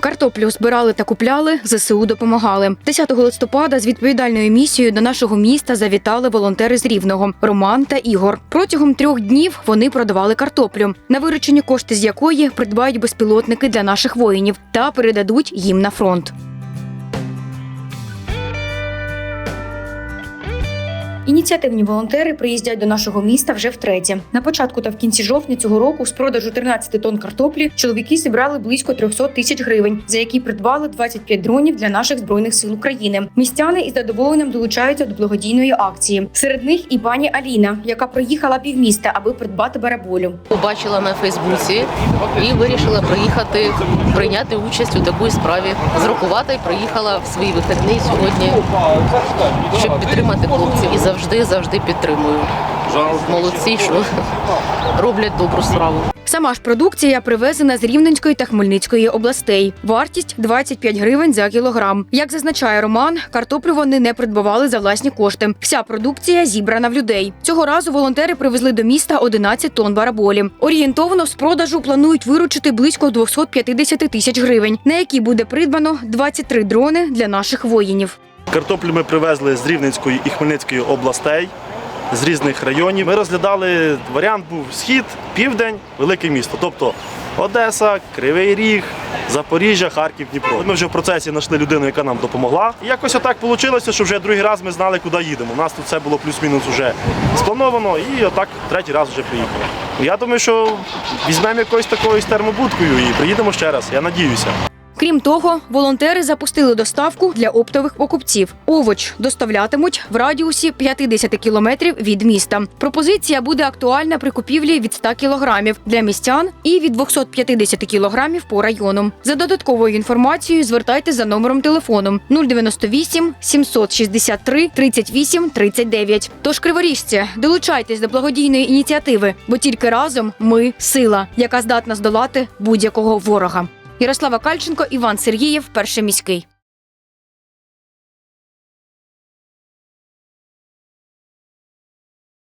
Картоплю збирали та купляли, ЗСУ допомагали. 10 листопада з відповідальною місією до нашого міста завітали волонтери з Рівного Роман та Ігор. Протягом трьох днів вони продавали картоплю, на виручені кошти з якої придбають безпілотники для наших воїнів та передадуть їм на фронт. Ініціативні волонтери приїздять до нашого міста вже втретє. На початку та в кінці жовтня цього року з продажу 13 тонн картоплі чоловіки зібрали близько 300 тисяч гривень, за які придбали 25 дронів для наших збройних сил України. Містяни із задоволенням долучаються до благодійної акції. Серед них і пані Аліна, яка проїхала півміста, аби придбати бараболю. Побачила на Фейсбуці і вирішила приїхати прийняти участь у такій справі. Зрокувата і приїхала в свій вихідний сьогодні, щоб підтримати хлопців. І завжди, завжди підтримую. Молодці, що роблять добру справу. Сама ж продукція привезена з Рівненської та Хмельницької областей. Вартість 25 гривень за кілограм. Як зазначає Роман, картоплю вони не придбавали за власні кошти. Вся продукція зібрана в людей. Цього разу волонтери привезли до міста 11 тонн бараболі. Орієнтовно з продажу планують виручити близько 250 тисяч гривень, на які буде придбано 23 дрони для наших воїнів. Картоплю ми привезли з Рівненської і Хмельницької областей, з різних районів. Ми розглядали варіант був схід, південь, велике місто. Тобто Одеса, Кривий Ріг, Запоріжжя, Харків, Дніпро. Ми вже в процесі знайшли людину, яка нам допомогла. І якось отак вийшло, що вже другий раз ми знали, куди їдемо. У нас тут все було плюс-мінус вже сплановано, і отак третій раз вже приїхали. Я думаю, що візьмемо якоюсь такою з термобудкою і приїдемо ще раз. Я надіюся. Крім того, волонтери запустили доставку для оптових покупців. Овоч доставлятимуть в радіусі 50 кілометрів від міста. Пропозиція буде актуальна при купівлі від 100 кілограмів для містян і від 250 кілограмів по району. За додатковою інформацією звертайтеся за номером телефону 098 763 38 39. Тож криворіжці, долучайтесь до благодійної ініціативи, бо тільки разом ми сила, яка здатна здолати будь-якого ворога. Ярослава Кальченко, Іван Сергієв, перший міський.